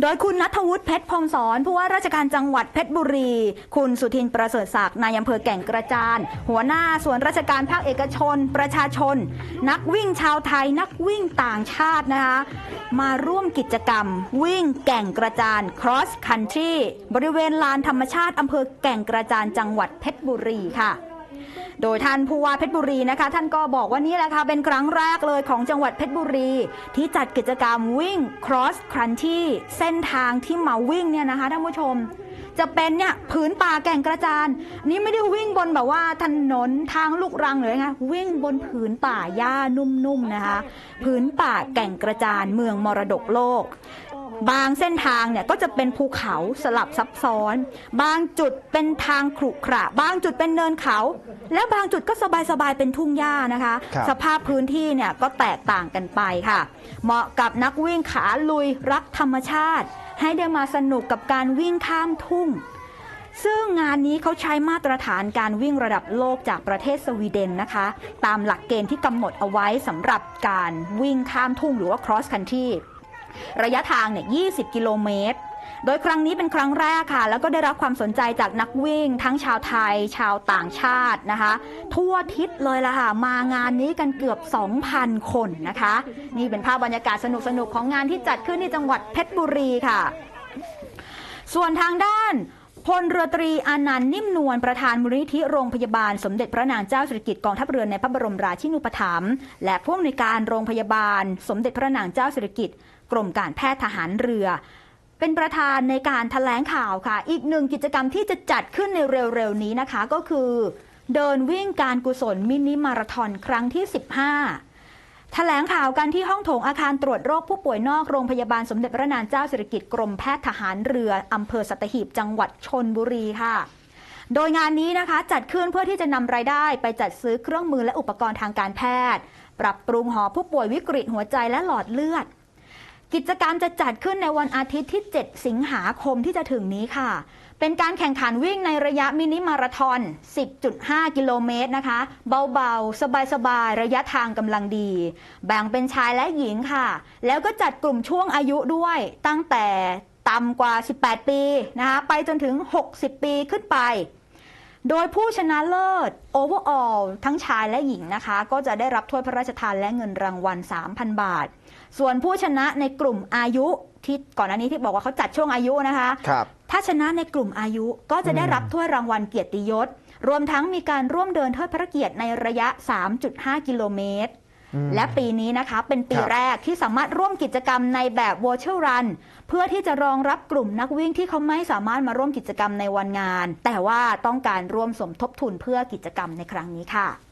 โดยคุณนัทวุฒิเพชรพงศรผู้ว่าราชการจังหวัดเพชรบุรี คุณสุทินประเสริฐศักดิ์นายอำเภอแก่งกระจาน หัวหน้าส่วนราชการภาคเอกชน ประชาชน นักวิ่งชาวไทย นักวิ่งต่างชาตินะคะ มาร่วมกิจกรรม วิ่งแก่งกระจาน cross country บริเวณลานธรรมชาติอำเภอแก่งกระจานจังหวัดเพชรบุรีค่ะ โดยท่านผู้ว่าเพชรบุรีนะคะ ท่านก็บอกว่านี่แหละค่ะเป็นครั้งแรกเลยของจังหวัดเพชรบุรี ที่จัดกิจกรรมวิ่ง cross country เส้นทางที่มาวิ่งเนี่ยนะคะท่านผู้ชม จะเป็นเนี่ยผืนป่าแก่งกระจานนี่ไม่ได้วิ่งบนแบบว่าถนนทางลูกรังเลยนะวิ่งบนผืนป่าหญ้านุ่มๆนะคะ ผืนป่าแก่งกระจานเมืองมรดกโลก บางเส้นทางเนี่ยก็จะเป็นภูเขาสลับซับซ้อน บางจุดเป็นทางขรุขระ บางจุดเป็นเนินเขา และบางจุดก็สบายๆเป็นทุ่งหญ้านะคะ ครับ สภาพพื้นที่เนี่ยก็แตกต่างกันไปค่ะ เหมาะกับนักวิ่งขาลุยรักธรรมชาติ ให้ได้มาสนุกกับการวิ่งข้ามทุ่ง ซึ่งงานนี้เขาใช้มาตรฐานการวิ่งระดับโลกจากประเทศสวีเดนนะคะ ตามหลักเกณฑ์ที่กำหนดเอาไว้สำหรับการวิ่งข้ามทุ่งหรือว่า cross country ระยะทางเนี่ย20 กิโลเมตร โดยครั้งนี้เป็นครั้งแรกค่ะ แล้วก็ได้รับความสนใจจากนักวิ่ง ทั้งชาวไทย ชาวต่างชาตินะคะ ทั่วทิศเลยล่ะค่ะ มางานนี้กันเกือบ 2,000 คนนะคะ นี่เป็นภาพบรรยากาศสนุกๆของงานที่จัดขึ้นที่จังหวัดเพชรบุรีค่ะ ส่วนทางด้านพลเรือตรีอานันต์นิ่มนวลประธานมูลนิธิโรงพยาบาลสมเด็จพระนางเจ้าสิริกิติ์กองทัพเรือในพระบรมราชินูปถัมภ์และผู้อำนวยการโรงพยาบาลสมเด็จพระนางเจ้าสิริกิติ์ กรมการแพทย์ทหารเรือ เป็นประธานในการแถลงข่าวค่ะ อีกหนึ่งกิจกรรมที่จะจัดขึ้นในเร็วๆนี้นะคะก็คือ เดินวิ่งการกุศลมินิมาราธอนครั้งที่ 15แถลงข่าวกันที่ห้องโถงอาคารตรวจโรคผู้ป่วยนอกโรงพยาบาลสมเด็จพระนางเจ้าสิริกิติ์กรมแพทย์ทหารเรืออำเภอสัตหีบจังหวัดชนบุรีค่ะ โดยงานนี้นะคะจัดขึ้นเพื่อที่จะนำรายได้ไปจัดซื้อเครื่องมือและอุปกรณ์ทางการแพทย์ ปรับปรุงหอผู้ป่วยวิกฤตหัวใจและหลอดเลือด กิจกรรมจะจัดขึ้นในวันอาทิตย์ที่ 7 สิงหาคมที่จะถึงนี้ค่ะ เป็นการแข่งขันวิ่งในระยะมินิมาราธอน 10.5 กิโลเมตรนะคะ เบาๆ สบายๆ ระยะทางกำลังดี แบ่งเป็นชายและหญิงค่ะ แล้วก็จัดกลุ่มช่วงอายุด้วยตั้งแต่ต่ำกว่า 18 ปีนะคะ ไปจนถึง 60 ปีขึ้นไป โดยผู้ชนะเลิศ overall ทั้งชายและหญิงนะคะ ก็จะได้รับถ้วยพระราชทานและเงินรางวัล 3,000 บาท ส่วนผู้ชนะในกลุ่มอายุที่ก่อนหน้านี้ที่บอกว่าเขาจัดช่วงอายุนะคะครับถ้าชนะในกลุ่มอายุก็จะได้รับถ้วยรางวัลเกียรติยศ รวมทั้งมีการร่วมเดินเทิดพระเกียรติในระยะ 3.5 กิโลเมตรอืม และปีนี้นะคะเป็นปีครับแรกที่สามารถร่วมกิจกรรมในแบบ virtual run เพื่อที่จะรองรับกลุ่มนักวิ่งที่เขาไม่สามารถมาร่วมกิจกรรมในวันงาน แต่ว่าต้องการร่วมสมทบทุนเพื่อกิจกรรมในครั้งนี้ค่ะ